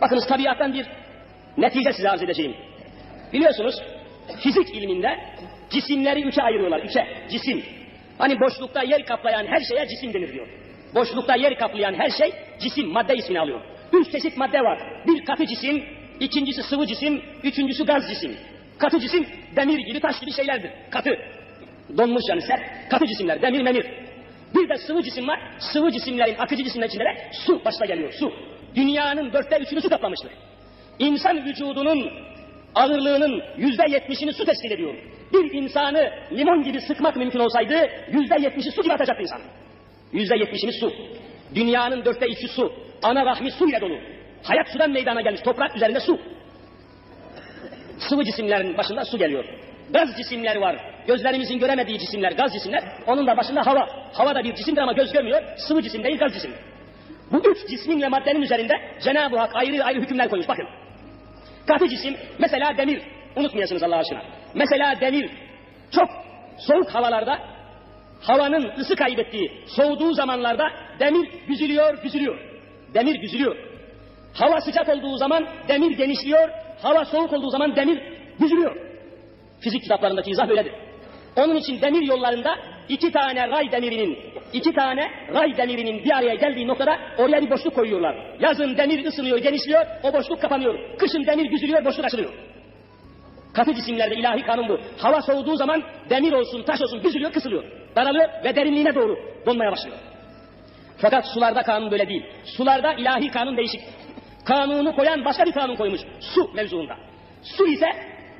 Bakınız tabiattan bir netice size arz edeceğim. Biliyorsunuz fizik ilminde cisimleri üçe ayırıyorlar. Üçe cisim. Hani boşlukta yer kaplayan her şeye cisim denir diyor. Boşlukta yer kaplayan her şey cisim, madde ismini alıyor. Üç çeşit madde var. Bir katı cisim, ikincisi sıvı cisim, üçüncüsü gaz cisim. Katı cisim demir gibi taş gibi şeylerdir. Katı. Donmuş yani sert. Katı cisimler, demir memir. Bir de sıvı cisim var. Sıvı cisimlerin, akıcı cisimlerin içinde de su başta geliyor, su. Dünyanın dörtte üçünü su kaplamıştır. İnsan vücudunun ağırlığının yüzde yetmişini su teşkil ediyor. Bir insanı limon gibi sıkmak mümkün olsaydı yüzde yetmişi su gibi atacaktı insan. Yüzde yetmişini su. Dünyanın dörtte üçü su. Ana rahmi su ile dolu. Hayat sudan meydana gelmiş. Toprak üzerinde su. Sıvı cisimlerin başında su geliyor. Gaz cisimleri var. Gözlerimizin göremediği cisimler, gaz cisimler. Onun da başında hava. Hava da bir cisimdir ama göz görmüyor. Sıvı cisim değil, gaz cisim. Bu üç cismin ve maddenin üzerinde Cenab-ı Hak ayrı ayrı hükümler koymuş. Bakın. Katı cisim, mesela demir. Unutmayasınız Allah aşkına. Mesela demir. Çok soğuk havalarda havanın ısı kaybettiği, soğuduğu zamanlarda demir büzülüyor, büzülüyor. Demir büzülüyor. Hava sıcak olduğu zaman demir genişliyor, hava soğuk olduğu zaman demir büzülüyor. Fizik kitaplarındaki izah böyledir. Onun için demir yollarında iki tane ray demirinin, iki tane ray demirinin bir araya geldiği noktada oraya bir boşluk koyuyorlar. Yazın demir ısınıyor, genişliyor, o boşluk kapanıyor. Kışın demir büzülüyor, boşluk açılıyor. Katı cisimlerde ilahi kanun bu. Hava soğuduğu zaman demir olsun, taş olsun büzülüyor, kısılıyor. Daralıyor ve derinliğine doğru donmaya başlıyor. Fakat sularda kanun böyle değil. Sularda ilahi kanun değişik. Kanunu koyan başka bir kanun koymuş. Su mevzuunda. Su ise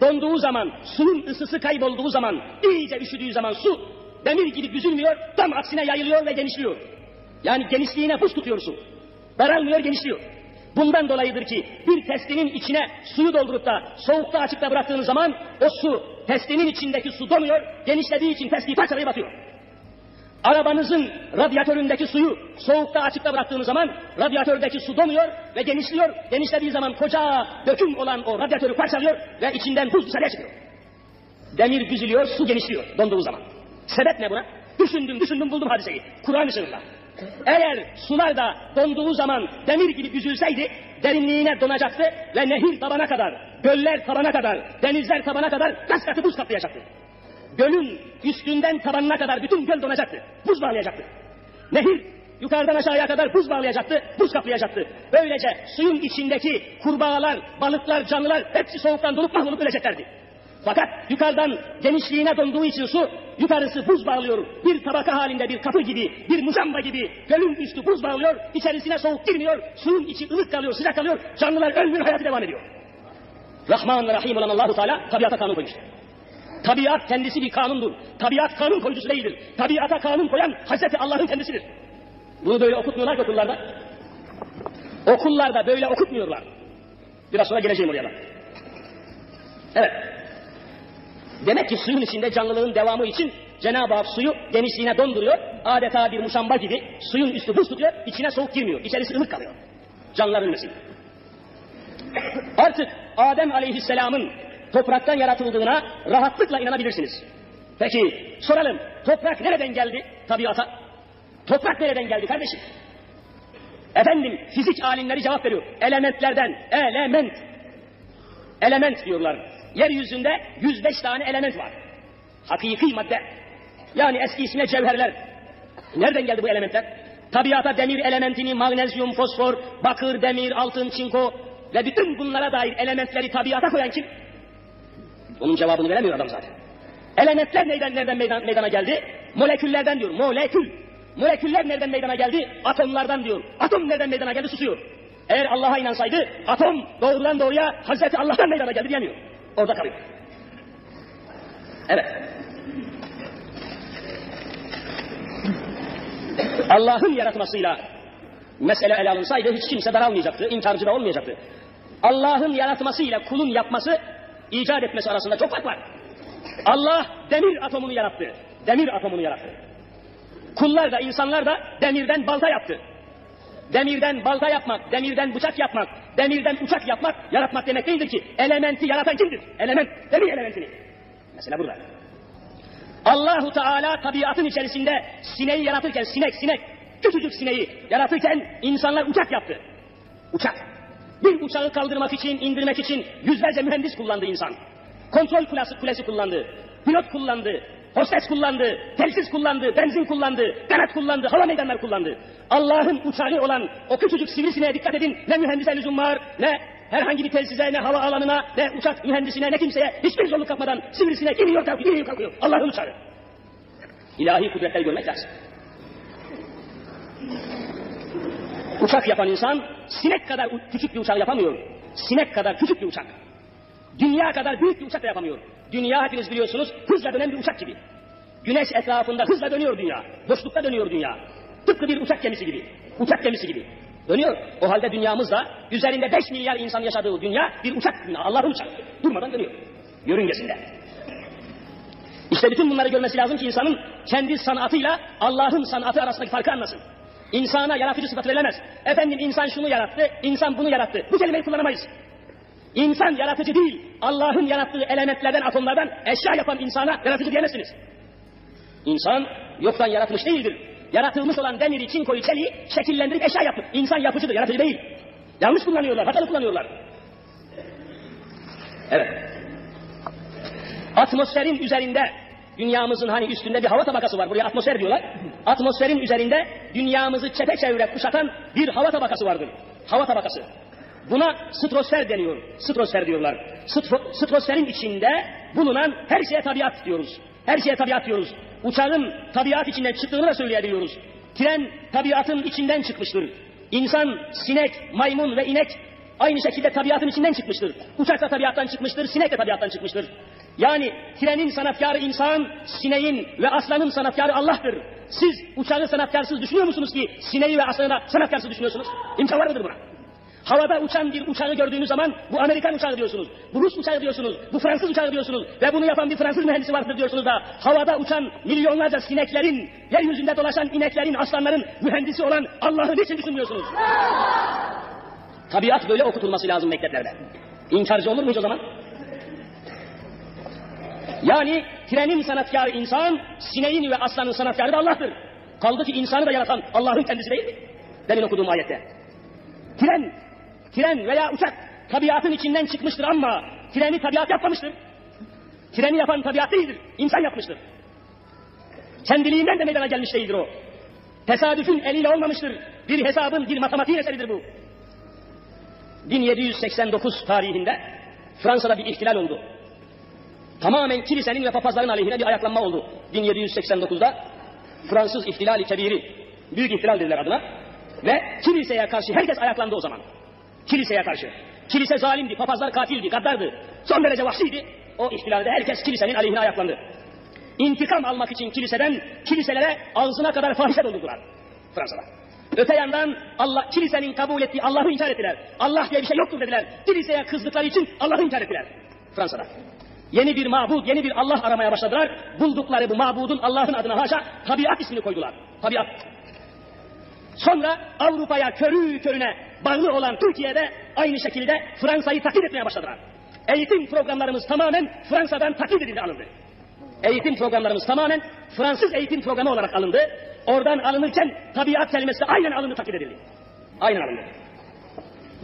donduğu zaman, suyun ısısı kaybolduğu zaman, iyice üşüdüğü zaman su demir gibi büzülmüyor, tam aksine yayılıyor ve genişliyor. Yani genişliğine buz tutuyor su. Daralmıyor, genişliyor. Bundan dolayıdır ki bir testinin içine suyu doldurup da soğukta açıkta bıraktığınız zaman o su testinin içindeki su donuyor, genişlediği için testiyi parçalayıp atıyor. Arabanızın radyatöründeki suyu soğukta açıkta bıraktığınız zaman radyatördeki su donuyor ve genişliyor. Genişlediği zaman koca döküm olan o radyatörü parçalıyor ve içinden buz dışarıya çıkıyor. Demir büzülüyor, su genişliyor donduğu zaman. Sebep ne buna? Düşündüm, düşündüm, buldum hadiseyi. Kur'an ışığında. Eğer sular da donduğu zaman demir gibi büzülseydi derinliğine donacaktı ve nehir tabana kadar, göller tabana kadar, denizler tabana kadar gaz katı buz kaplayacaktı. Gölün üstünden tabanına kadar bütün göl donacaktı. Buz bağlayacaktı. Nehir yukarıdan aşağıya kadar buz bağlayacaktı, buz kaplayacaktı. Böylece suyun içindeki kurbağalar, balıklar, canlılar hepsi soğuktan donup mahrolup öleceklerdi. Fakat yukarıdan genişliğine donduğu için su yukarısı buz bağlıyor. Bir tabaka halinde bir kapı gibi, bir muzamba gibi gölün üstü buz bağlıyor. içerisine soğuk girmiyor. Suyun içi ılık kalıyor, sıcak kalıyor. Canlılar ölmüyor, hayatı devam ediyor. Rahman ve Rahim olan Allahu Teala tabiata kanun koymuştur. Tabiat kendisi bir kanundur. Tabiat kanun koyucusu değildir. Tabiata kanun koyan Hazreti Allah'ın kendisidir. Bunu böyle okutmuyorlar ki okullarda. Okullarda böyle okutmuyorlar. Biraz sonra geleceğim oraya da. Evet. Demek ki suyun içinde canlılığın devamı için Cenab-ı Hak suyu genişliğine donduruyor. Adeta bir muşamba gibi suyun üstü buz tutuyor, içine soğuk girmiyor. İçerisi ılık kalıyor. Canlılar ölmesin. Artık Adem Aleyhisselam'ın topraktan yaratıldığına rahatlıkla inanabilirsiniz. Peki soralım, toprak nereden geldi tabiata? Toprak nereden geldi kardeşim? Efendim fizik alimleri cevap veriyor. Elementlerden, element. Element diyorlar. Yeryüzünde 105 tane element var. Hakiki madde. Yani eski ismine cevherler. Nereden geldi bu elementler? Tabiata demir elementini, magnezyum, fosfor, bakır, demir, altın, çinko ve bütün bunlara dair elementleri tabiata koyan kim? Onun cevabını veremiyor adam zaten. Elementler nereden, nereden meydana, meydana geldi? Moleküllerden diyor. Molekül. Moleküller nereden meydana geldi? Atomlardan diyor. Atom nereden meydana geldi? Susuyor. Eğer Allah'a inansaydı atom doğrudan doğruya Hazreti Allah'tan meydana geldi diyemiyor. Orada kalıyor. Evet. Allah'ın yaratmasıyla mesele ele alınsaydı hiç kimse daralmayacaktı, inkarcı da olmayacaktı. Allah'ın yaratmasıyla kulun yapması, icat etmesi arasında çok fark var. Allah demir atomunu yarattı. Demir atomunu yarattı. Kullar da insanlar da demirden balta yaptı. Demirden balta yapmak, demirden bıçak yapmak, demirden uçak yapmak yaratmak demek değildir ki. Elementi yaratan kimdir? Element, demir elementini. Mesela burada. Allahu Teala tabiatın içerisinde sineği yaratırken, sinek, sinek, küçücük sineği yaratırken insanlar uçak yaptı. Uçak. Bir uçağı kaldırmak için, indirmek için yüzlerce mühendis kullandı insan. Kontrol kulesi, kulesi kullandı. Pilot kullandı. Hostes kullandı, telsiz kullandı, benzin kullandı, kanat kullandı, hava meydanları kullandı. Allah'ın uçağı olan o küçücük sivrisineğe dikkat edin. Ne mühendise lüzum var, ne herhangi bir telsize, ne hava alanına, ne uçak mühendisine, ne kimseye hiçbir zorluk kapmadan sivrisinek iniyor kalkıyor, iniyor kalkıyor. Allah'ın uçağı. İlahi kudretleri görmek lazım. Uçak yapan insan sinek kadar küçük bir uçak yapamıyor. Sinek kadar küçük bir uçak. Dünya kadar büyük bir uçak da yapamıyor. Dünya hepiniz biliyorsunuz hızla dönen bir uçak gibi. Güneş etrafında hızla dönüyor dünya. Boşlukta dönüyor dünya. Tıpkı bir uçak gemisi gibi. Uçak gemisi gibi. Dönüyor. O halde dünyamız da üzerinde 5 milyar insan yaşadığı dünya bir uçak. Allah'ın uçak. Durmadan dönüyor. Yörüngesinde. İşte bütün bunları görmesi lazım ki insanın kendi sanatıyla Allah'ın sanatı arasındaki farkı anlasın. İnsana yaratıcı sıfat verilemez. Efendim insan şunu yarattı, insan bunu yarattı. Bu kelimeyi kullanamayız. İnsan yaratıcı değil, Allah'ın yarattığı elementlerden, atomlardan eşya yapan insana yaratıcı diyemezsiniz. İnsan yoktan yaratılmış değildir. Yaratılmış olan demiri, çinkoyu, çeliği şekillendirip eşya yaptı. İnsan yapıcıdır, yaratıcı değil. Yanlış kullanıyorlar, hatalı kullanıyorlar. Evet. Atmosferin üzerinde dünyamızın hani üstünde bir hava tabakası var. Buraya atmosfer diyorlar. Atmosferin üzerinde dünyamızı çepeçevre kuşatan bir hava tabakası vardır. Hava tabakası. Buna strosfer deniyor. Strosfer diyorlar. Stro, strosferin içinde bulunan her şeye tabiat diyoruz. Her şeye tabiat diyoruz. Uçağın tabiat içinden çıktığını da söyleyebiliyoruz. Tren tabiatın içinden çıkmıştır. İnsan, sinek, maymun ve inek aynı şekilde tabiatın içinden çıkmıştır. Uçak da tabiattan çıkmıştır, sinek de tabiattan çıkmıştır. Yani trenin sanatkarı insan, sineğin ve aslanın sanatkarı Allah'tır. Siz uçağı sanatkarsız düşünüyor musunuz ki sineği ve aslanı da sanatkarsız düşünüyorsunuz? İmkan var mıdır buna? Havada uçan bir uçağı gördüğünüz zaman bu Amerikan uçağı diyorsunuz, bu Rus uçağı diyorsunuz, bu Fransız uçağı diyorsunuz ve bunu yapan bir Fransız mühendisi vardır diyorsunuz da havada uçan milyonlarca sineklerin, yeryüzünde dolaşan ineklerin, aslanların mühendisi olan Allah'ı niçin düşünmüyorsunuz? Tabiat böyle okutulması lazım mekteplerde. İnkarcı olur muyuz o zaman? Yani trenin sanatkarı insan, sineğin ve aslanın sanatkarı da Allah'tır. Kaldı ki insanı da yaratan Allah'ın kendisi değil mi? Demin okuduğum ayette. Tren, tren veya uçak tabiatın içinden çıkmıştır ama treni tabiat yapmamıştır. Treni yapan tabiat değildir, insan yapmıştır. Kendiliğinden de meydana gelmiş değildir o. Tesadüfün eliyle olmamıştır. Bir hesabın, bir matematiğin eseridir bu. 1789 tarihinde Fransa'da bir ihtilal oldu. Tamamen kilisenin ve papazların aleyhine bir ayaklanma oldu. 1789'da Fransız ihtilali kebiri, büyük ihtilal dediler adına. Ve kiliseye karşı herkes ayaklandı o zaman. Kiliseye karşı. Kilise zalimdi, papazlar katildi, gaddardı. Son derece vahşiydi. O ihtilalde herkes kilisenin aleyhine ayaklandı. İntikam almak için kiliseden, kiliselere ağzına kadar fahişe doldurdular. Fransa'da. Öte yandan Allah kilisenin kabul ettiği Allah'ı inkar ettiler. Allah diye bir şey yoktur dediler. Kiliseye kızdıkları için Allah'ı inkar ettiler. Fransa'da. Yeni bir mabud, yeni bir Allah aramaya başladılar. Buldukları bu mabudun Allah'ın adına haşa tabiat ismini koydular. Tabiat. Sonra Avrupa'ya körü körüne bağlı olan Türkiye'de aynı şekilde Fransa'yı taklit etmeye başladılar. Eğitim programlarımız tamamen Fransa'dan taklit edildi alındı. Eğitim programlarımız tamamen Fransız eğitim programı olarak alındı. Oradan alınırken tabiat kelimesi aynen alındı taklit edildi. Aynen alındı.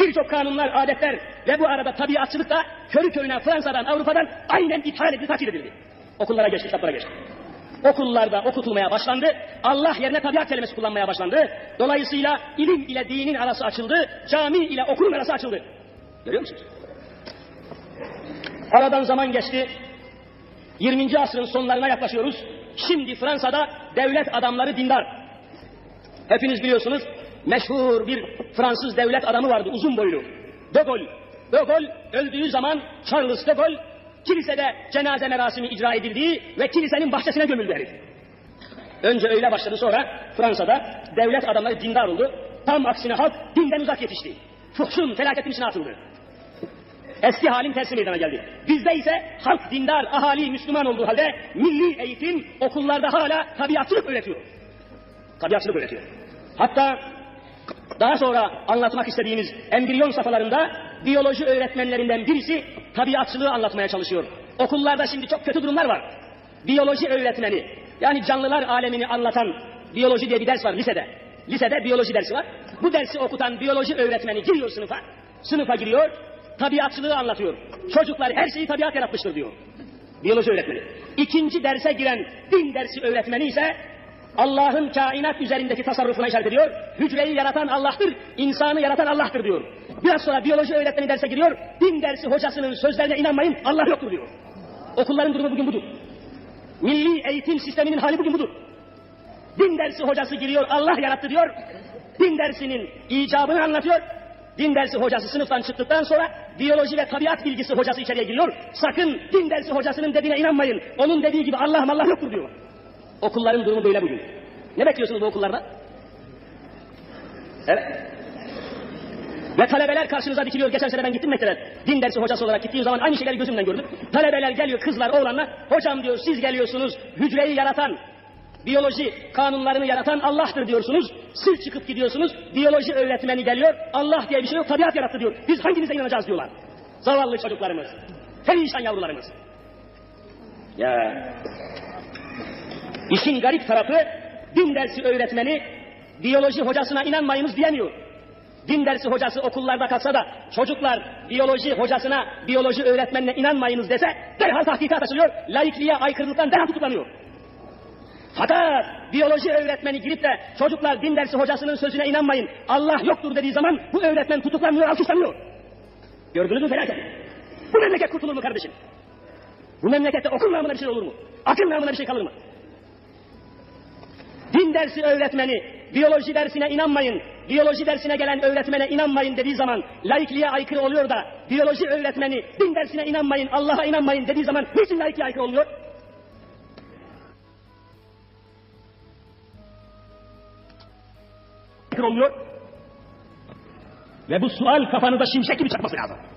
Birçok kanunlar, adetler ve bu arada tabiatçılık da körü körüne Fransa'dan, Avrupa'dan aynen ithal edildi, taklit edildi. Okullara geçti, kitaplara geçti. Okullarda okutulmaya başlandı. Allah yerine tabiat kelimesi kullanmaya başlandı. Dolayısıyla ilim ile dinin arası açıldı. Cami ile okulun arası açıldı. Görüyor musunuz? Aradan zaman geçti. 20. asrın sonlarına yaklaşıyoruz. Şimdi Fransa'da devlet adamları dindar. Hepiniz biliyorsunuz meşhur bir Fransız devlet adamı vardı uzun boylu. De Gaulle. De Gaulle öldüğü zaman Charles de Gaulle kilisede cenaze merasimi icra edildiği ve kilisenin bahçesine gömüldü herif. Önce öyle başladı sonra Fransa'da devlet adamları dindar oldu. Tam aksine halk dinden uzak yetişti. Fuhşun felaketin içine atıldı. Eski halin tersi meydana geldi. Bizde ise halk dindar, ahali Müslüman olduğu halde milli eğitim okullarda hala tabiatçılık öğretiyor. Tabiatçılık öğretiyor. Hatta daha sonra anlatmak istediğimiz embriyon safhalarında biyoloji öğretmenlerinden birisi tabiatçılığı anlatmaya çalışıyor. Okullarda şimdi çok kötü durumlar var. Biyoloji öğretmeni, yani canlılar alemini anlatan biyoloji diye bir ders var lisede. Lisede biyoloji dersi var. Bu dersi okutan biyoloji öğretmeni giriyor sınıfa. sınıfa giriyor, tabiatçılığı anlatıyor. Çocuklar her şeyi tabiat yaratmıştır diyor. Biyoloji öğretmeni. İkinci derse giren din dersi öğretmeni ise Allah'ın kainat üzerindeki tasarrufuna işaret ediyor. Hücreyi yaratan Allah'tır, insanı yaratan Allah'tır diyor. Biraz sonra biyoloji öğretmeni derse giriyor. Din dersi hocasının sözlerine inanmayın, Allah yoktur diyor. Okulların durumu bugün budur. Milli eğitim sisteminin hali bugün budur. Din dersi hocası giriyor, Allah yarattı diyor. Din dersinin icabını anlatıyor. Din dersi hocası sınıftan çıktıktan sonra biyoloji ve tabiat bilgisi hocası içeriye giriyor. Sakın din dersi hocasının dediğine inanmayın. Onun dediği gibi Allah Allah yoktur diyor. Okulların durumu böyle bugün. Ne bekliyorsunuz bu okullarda? Evet. Ve talebeler karşınıza dikiliyor. Geçen sene ben gittim mektebe. Din dersi hocası olarak gittiğim zaman aynı şeyleri gözümden gördüm. Talebeler geliyor, kızlar, oğlanlar. Hocam diyor siz geliyorsunuz. Hücreyi yaratan, biyoloji kanunlarını yaratan Allah'tır diyorsunuz. Siz çıkıp gidiyorsunuz. Biyoloji öğretmeni geliyor. Allah diye bir şey yok. Tabiat yarattı diyor. Biz hanginize inanacağız diyorlar. Zavallı çocuklarımız. Perişan yavrularımız. Ya. İşin garip tarafı din dersi öğretmeni biyoloji hocasına inanmayınız diyemiyor. Din dersi hocası okullarda kalsa da çocuklar biyoloji hocasına, biyoloji öğretmenine inanmayınız dese derhal tahkikat açılıyor. Laikliğe aykırılıktan derhal tutuklanıyor. Fakat biyoloji öğretmeni girip de çocuklar din dersi hocasının sözüne inanmayın, Allah yoktur dediği zaman bu öğretmen tutuklanmıyor, alkışlanıyor. Gördünüz mü felaket? Bu memleket kurtulur mu kardeşim? Bu memlekette okul namına bir şey olur mu? Akıl namına bir şey kalır mı? Din dersi öğretmeni, biyoloji dersine inanmayın, biyoloji dersine gelen öğretmene inanmayın dediği zaman laikliğe aykırı oluyor da, biyoloji öğretmeni din dersine inanmayın, Allah'a inanmayın dediği zaman niçin laikliğe aykırı oluyor? Aykırı oluyor. Ve bu sual kafanızda şimşek gibi çakması lazım.